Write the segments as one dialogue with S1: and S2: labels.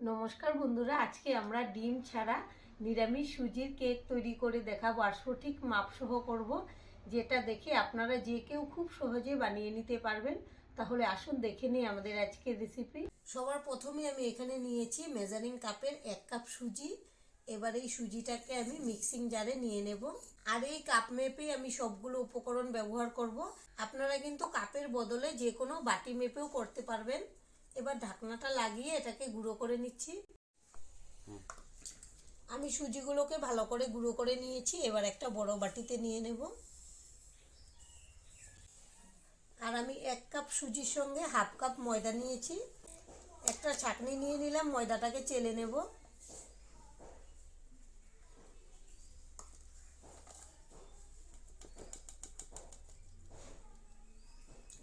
S1: নমস্কার বন্ধুরা, আজকে আমরা ডিম ছাড়া নিরামিষ সুজির কেক তৈরি করে দেখাবো আর সঠিক মাপসহ করব, যেটা দেখে আপনারা যে কেউ খুব সহজে বানিয়ে নিতে পারবেন। তাহলে আসুন দেখে নিই আমাদের আজকের রেসিপি সবার প্রথমে আমি এখানে নিয়েছি মেজারিং কাপের এক কাপ সুজি। এবার এই সুজিটাকে আমি মিক্সিং জারে নিয়ে নেব। আর এই কাপ মেপে আমি সবগুলো উপকরণ ব্যবহার করব। আপনারা কিন্তু কাপের বদলে যে কোনো বাটি মেপেও করতে পারবেন। এবার ঢাকনাটা লাগিয়ে এটাকে গুঁড়ো করে নিচ্ছি। আমি সুজিগুলোকে ভালো করে গুঁড়ো করে নিয়েছি, এবার একটা বড় বাটিতে নিয়ে নেব। আর আমি এক কাপ সুজির সঙ্গে হাফ কাপ ময়দা নিয়েছি। একটা ছাকনি নিয়ে নিলাম, ময়দাটাকে চেলে নেব।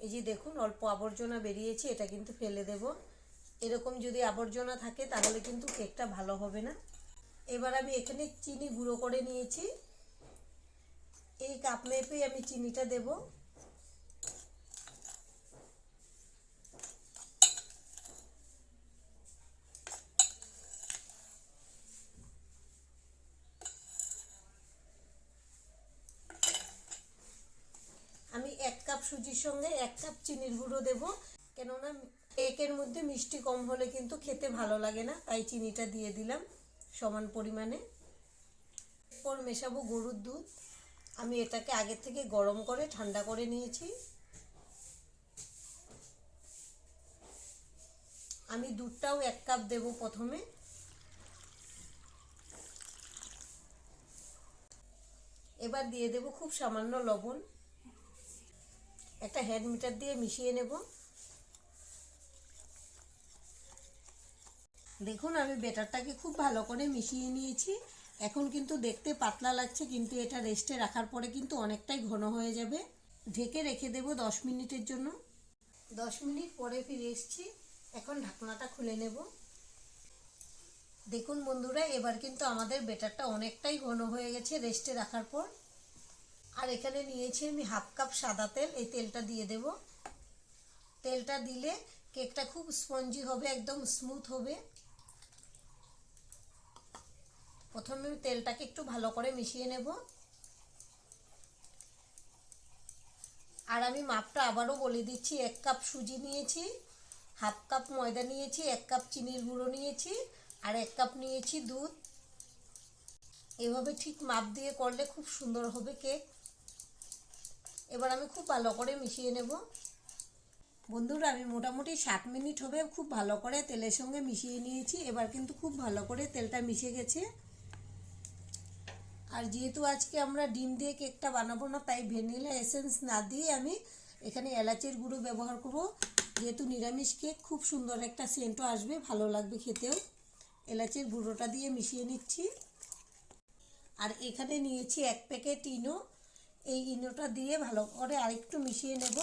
S1: এই যে দেখুন, অল্প আবর্জনা বেরিয়েছে, এটা কিন্তু ফেলে দেব। এরকম যদি আবর্জনা থাকে, তাহলে কিন্তু কেকটা ভালো হবে না। এবার আমি এখানে চিনি গুঁড়ো করে নিয়েছি। এই কাপ মেপেই আমি চিনিটা দেব আমি এক কাপ সুজির সঙ্গে এক কাপ চিনির গুঁড়ো দেব। কেননা কেকের মধ্যে মিষ্টি কম হলে কিন্তু খেতে ভালো লাগে না, তাই চিনিটা দিয়ে দিলাম সমান পরিমাণে। এরপর মেশাবো গরুর দুধ। আমি এটাকে আগে থেকে গরম করে ঠান্ডা করে নিয়েছি। আমি দুধটাও এক কাপ দেব প্রথমে। এবার দিয়ে দেব খুব সামান্য লবণ। একটা হ্যান্ড মিটার দিয়ে মিশিয়ে নেব। দেখুন, আমি বেটারটাকে খুব ভালো করে মিশিয়ে নিয়েছি। এখন কিন্তু দেখতে পাতলা লাগছে, কিন্তু এটা রেস্টে রাখার পরে কিন্তু অনেকটাই ঘন হয়ে যাবে। ঢেকে রেখে দেব দশ মিনিটের জন্য। দশ মিনিট পরে ফিরে এসেছি। এখন ঢাকনাটা খুলে নেব। দেখুন বন্ধুরা, এবার কিন্তু আমাদের বেটারটা অনেকটাই ঘন হয়ে গেছে রেস্টে রাখার পর। আর এখানে নিয়েছি আমি হাফ কাপ সাদা তেল, এই তেলটা দিয়ে দেব। তেলটা দিলে কেকটা খুব স্পঞ্জি হবে, একদম স্মুথ হবে। প্রথমে তেলটাকে একটু ভালো করে মিশিয়ে নেব। আর আমি মাপটা আবারও বলে দিচ্ছি, এক কাপ সুজি নিয়েছি, হাফ কাপ ময়দা নিয়েছি, এক কাপ চিনির গুঁড়ো নিয়েছি, আর এক কাপ নিয়েছি দুধ। এভাবে ঠিক মাপ দিয়ে করলে খুব সুন্দর হবে কেক। এবার আমি খুব ভালো করে মিশিয়ে নেব। বন্ধুরা, আমি মোটামুটি সাত মিনিট হবে খুব ভালো করে তেলের সঙ্গে মিশিয়ে নিয়েছি। এবার কিন্তু খুব ভালো করে তেলটা মিশে গেছে। আর যেহেতু আজকে আমরা ডিম দিয়ে কেকটা বানাবো না, তাই ভ্যানিলা এসেন্স না দিয়ে আমি এখানে এলাচের গুঁড়ো ব্যবহার করব। যেহেতু নিরামিষ কেক, খুব সুন্দর একটা সেন্টও আসবে, ভালো লাগবে খেতেও। এলাচের গুঁড়োটা দিয়ে মিশিয়ে নিচ্ছি। আর এখানে নিয়েছি এক প্যাকেট ইনো। এই ইনোটা দিয়ে ভালো করে আরেকটু মিশিয়ে নেব।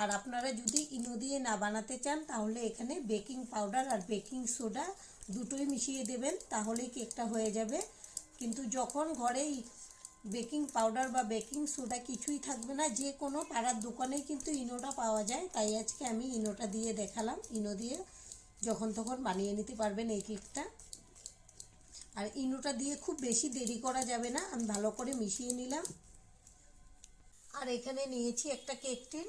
S1: আর আপনারা যদি ইনো দিয়ে না বানাতে চান, তাহলে এখানে বেকিং পাউডার আর বেকিং সোডা দুটোই মিশিয়ে দেবেন, তাহলেই কেকটা হয়ে যাবে। কিন্তু যখন ঘরেই বেকিং পাউডার বা বেকিং সোডা কিছুই থাকবে না, যে কোনো পাড়ার দোকানে কিন্তু ইনোটা পাওয়া যায়। তাই আজকে আমি ইনোটা দিয়ে দেখালাম, ইনো দিয়ে যখন তখন বানিয়ে নিতে পারবেন এই কেকটা। আর ইনোটা দিয়ে খুব বেশি দেরি করা যাবে না, আমি ভালো করে মিশিয়ে নিলাম। আর এখানে নিয়েছি একটা কেক টিন।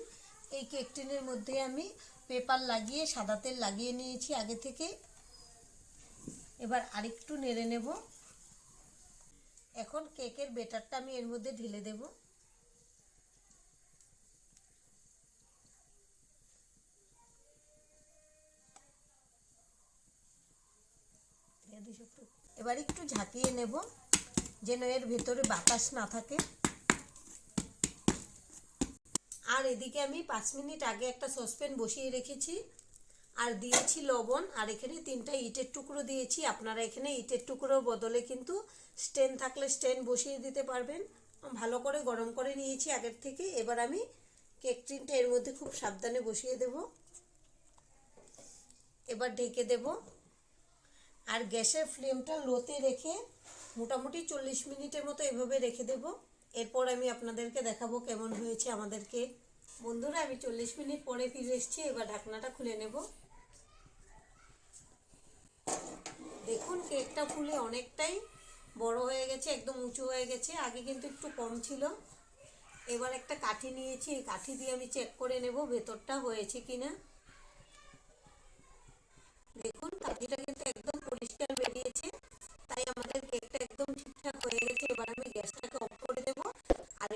S1: এই কেক টিনের মধ্যে আমি পেপার লাগিয়ে, সাদা তেল লাগিয়ে নিয়েছি আগে থেকে। এবার আরেকটু নেড়ে নেব। এখন কেকের বেটারটা আমি এর মধ্যে ঢেলে দেব। এবার একটু ঝাঁকিয়ে নেব, যেন এর ভেতরে বাতাস না থাকে। আর এদিকে আমি পাঁচ মিনিট আগে একটা সসপ্যান বসিয়ে রেখেছি। আর দিয়েছি লবণ, আর এখানে তিনটা ইটের টুকরো দিয়েছি। আপনারা এখানে ইটের টুকরোর বদলে কিন্তু স্টেন থাকলে স্টেন বসিয়ে দিতে পারবেন। ভালো করে গরম করে নিয়েছি আগের থেকে। এবার আমি কেক টিনটা এর মধ্যে খুব সাবধানে বসিয়ে দেব। এবার ঢেকে দেব। আর গ্যাসের ফ্লেমটা লোতে রেখে মোটামুটি চল্লিশ মিনিটের মতো এভাবে রেখে দেব। এরপর আমি আপনাদেরকে দেখাবো কেমন হয়েছে আমাদেরকে। বন্ধুরা, আমি চল্লিশ মিনিট পরে ফিরে এসেছি, এবার ঢাকনাটা খুলে নেব। দেখুন, কেকটা ফুলে অনেকটাই বড় হয়ে গেছে, একদম উঁচু হয়ে গেছে, আগে কিন্তু একটু কম ছিল। এবার একটা কাঠি নিয়েছি, এই কাঠি দিয়ে আমি চেক করে নেব ভেতরটা হয়েছে কিনা। দেখুন, কাঠিটা কিন্তু একদম পরিষ্কার বেরিয়েছে, তাই আমাদের কেকটা একদম ঠিকঠাক হয়ে গেছে।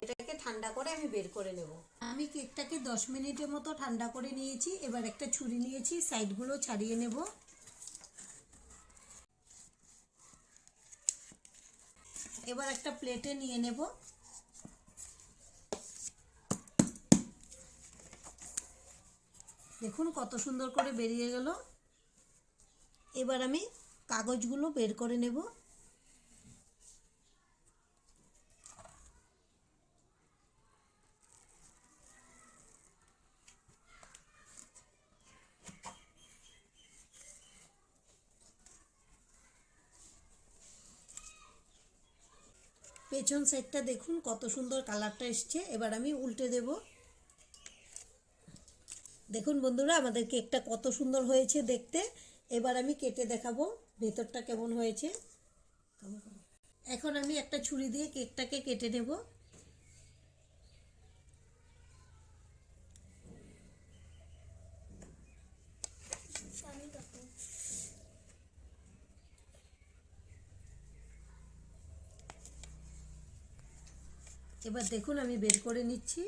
S1: এটাকে ঠান্ডা করে আমি বের করে নেব। আমি কেকটাকে দশ মিনিটের মতো ঠান্ডা করে নিয়েছি। এবার একটা ছুরি নিয়েছি, সাইডগুলো ছাড়িয়ে নেব। এবার একটা প্লেটে নিয়ে নেব। দেখুন কত সুন্দর করে বেরিয়ে গেল। এবার আমি কাগজগুলো বের করে নেব। পেছন সাইডটা দেখুন, কত সুন্দর কালারটা এসছে। এবার আমি উল্টে দেব। দেখুন বন্ধুরা, আমাদের কেকটা কত সুন্দর হয়েছে দেখতে। এবার আমি কেটে দেখাবো ভেতরটা কেমন হয়েছে। এখন আমি একটা ছুরি দিয়ে কেকটাকে কেটে নেব। এবার দেখুন, আমি বের করে নিচ্ছি।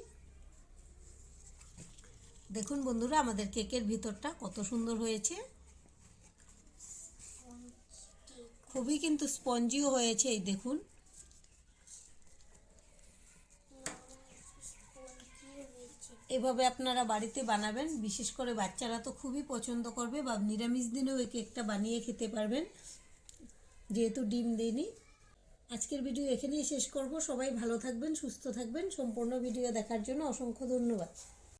S1: দেখুন বন্ধুরা, আমাদের কেকের ভিতরটা কত সুন্দর হয়েছে। খুবই কিন্তু স্পঞ্জিও হয়েছে, এই দেখুন। এভাবে আপনারা বাড়িতে বানাবেন, বিশেষ করে বাচ্চারা তো খুবই পছন্দ করবে, বা নিরামিষ দিনেও এই কেকটা বানিয়ে খেতে পারবেন। যেহেতু ডিম দিইনি আজকের ভিডিও এখানেই শেষ করব। সবাই ভালো থাকবেন, সুস্থ থাকবেন। সম্পূর্ণ ভিডিও দেখার জন্য অসংখ্য ধন্যবাদ।